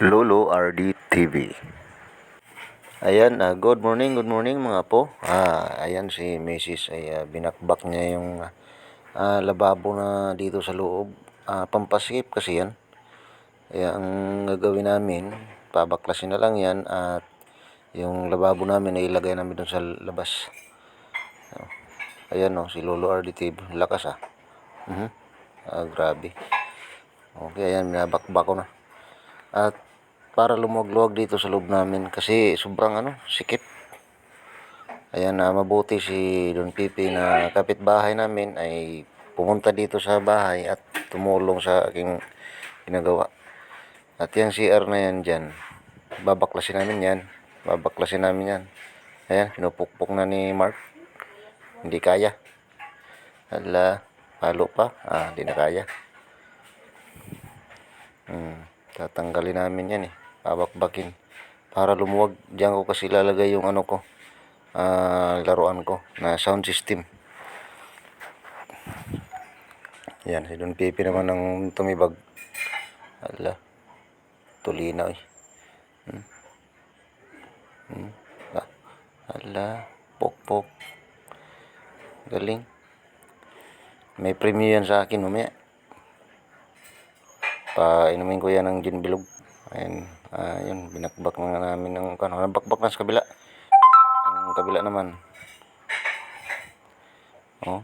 Lolo RD TV. Ayan, ah, good morning, good morning mga po. Ah, ayan si Mrs. ay ah, binakbak niya yung ah, lababo na dito sa loob. Ah, pampaskip kasi yan. Kaya ang gagawin namin, pabaklasin na lang yan at yung lababo namin ay ilagay namin doon sa labas. Ayan o, si Lolo RD TV. Lakas ah. Mhm. Ah, grabe. Okay, ayan, binabakbak ko na. At para lumuwag-luwag dito sa loob namin kasi sobrang ano, sikip. Ayan na mabuti si Don Pipi na kapitbahay namin ay pumunta dito sa bahay at tumulong sa aking ginagawa. At yung CR na yan dyan, babaklasin namin yan. Babaklasin namin yan. Ayan, pinupukpok na ni Mark. Hindi kaya. Hala, palo pa. Ah, hindi na kaya. Tatanggalin namin yan eh. Babakbakin. Para lumuwag. Diyan ko kasi lalagay yung ano ko. ah, laruan ko na sound system. Yan, si Don Pipi naman ang tumibag. Ala, tulinaw eh. Hmm. Hmm. Ah, ala, pok pok. Galing. May premium yan sa akin mamaya. Painumin ko yan ng gin bilog. Ayun, ah, yun, binakbak na namin ng ano, nabakbak na sa kabila. Ang kabila naman. Oh.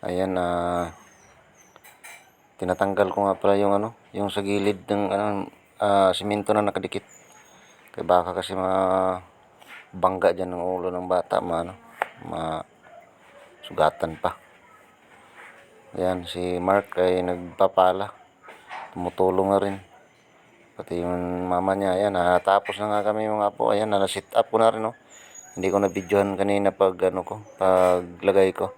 Ayan, ah, tinatanggal ko nga pala yung ano, yung sa gilid ng ano, ah, simento na nakadikit. Kaya baka kasi ma bangga dyan ng ulo ng bata, ma, ano, ma sugatan pa. Ayan, si Mark ay nagpapala. Tumutulong na rin. Pati yung mama niya, ayan, natapos na nga kami mga po. Ayan, na-sit up ko na rin, oh. Hindi ko na-videohan kanina pag, ano ko, paglagay ko.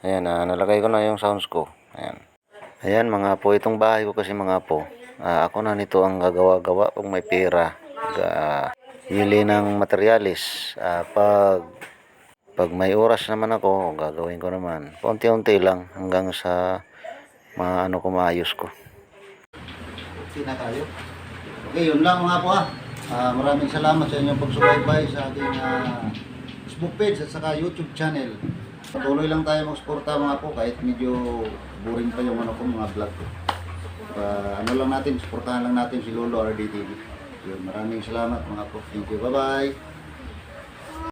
Ayan, ah, nalagay ko na yung sounds ko. Ayan. Ayan, mga po, itong bahay ko kasi mga po. ah, ako na nito ang gagawa-gawa kung may pera. Ga, hili ng materialis. Ah, pag pag may oras naman ako, gagawin ko naman. Unti-unti lang hanggang sa mga ano ko maayos ko. na tayo. Okay, yun lang mga po ah. Ah, maraming salamat sa inyong pagsubaybay sa ating ah, Facebook page at saka YouTube channel. Patuloy lang tayo magsuporta mga po kahit medyo boring pa yung ano ko mga vlog ko. Ah, ano lang natin, suportahan lang natin si Lolo RDTV. Yun, maraming salamat mga po. Thank you. Bye-bye.